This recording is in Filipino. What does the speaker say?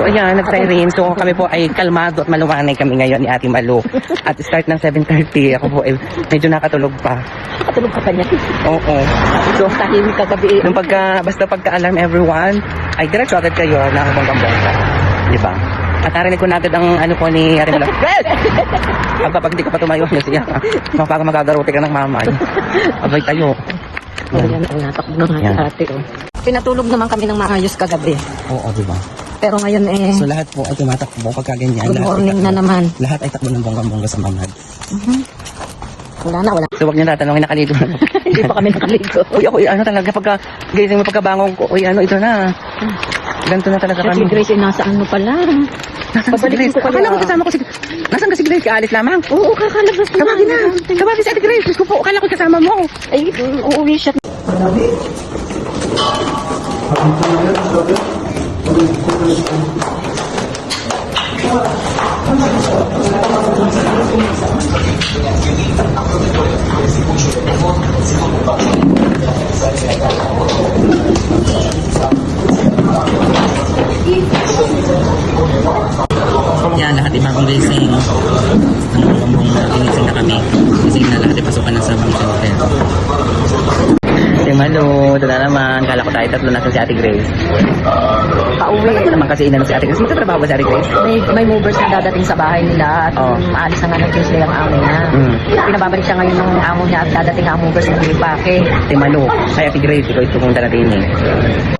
So ayan, nag-siren. So kami po ay kalmado at malumanay kami ngayon ni Ate Malu. At start ng 7.30. Ako po ay medyo nakatulog pa. Katulog ka pa niya. Oo. So, Tahimik kagabi. nung pagka, basta pagka-alarm everyone, ay diretso agad kayo na akong bongga Di ba? At narinig ko na agad ang ano po ni Ate Malu. Fred! Aba, pag hindi ka pa tumayo, ano siya. Mapaka magagarote ka ng mamay. Abay tayo. Oh, yan, ang natakbo na nga ate. Oh. Pinatulog naman kami ng maayos kagabi. Oo, di ba? Pero ngayon eh, So lahat po ay tumatakbo pagka ganyan. good Lahat ay morning na naman. Lahat ay takbo ng bonggang-bongga sa mamad. Wala na, wala. So wag niyo tatanungin nakaligo. Hindi pa kami nakaligo. uy, ako, ano talaga, pagka gising mo pagkabangon ko, uy, ano, ito na. Ganito na talaga At si kami. Grace, eh, nasa ano pala. Nasaan si Babalikin Grace? ko kaya. Akala ko kasama ko si Nasaan ka si Grace? Kaalis lamang. Oo, kakalabas na. Tawagin na. Tawagin si Ate Grace. Diyos ko po, akala ko kasama mo. Ay, uuwi siya. Yan, lahat ibang gising. Ang bumbong na ginising na kami. Ito na naman. Kala ko tayo tatlo nasa si Ate Grace. Pauwi. Bakit mo naman kasi inano si Ate Grace? Magtatrabaho ba si Ate Grace? May, may movers na dadating sa bahay nila at Oo. um, aalis na nga ng Tuesday ang amo niya. Mm. Pinababalik siya ngayon ng amo niya at dadating ang movers ng Lipake. Si Malu. Kaya Ate Grace, ikaw ito kong darating eh.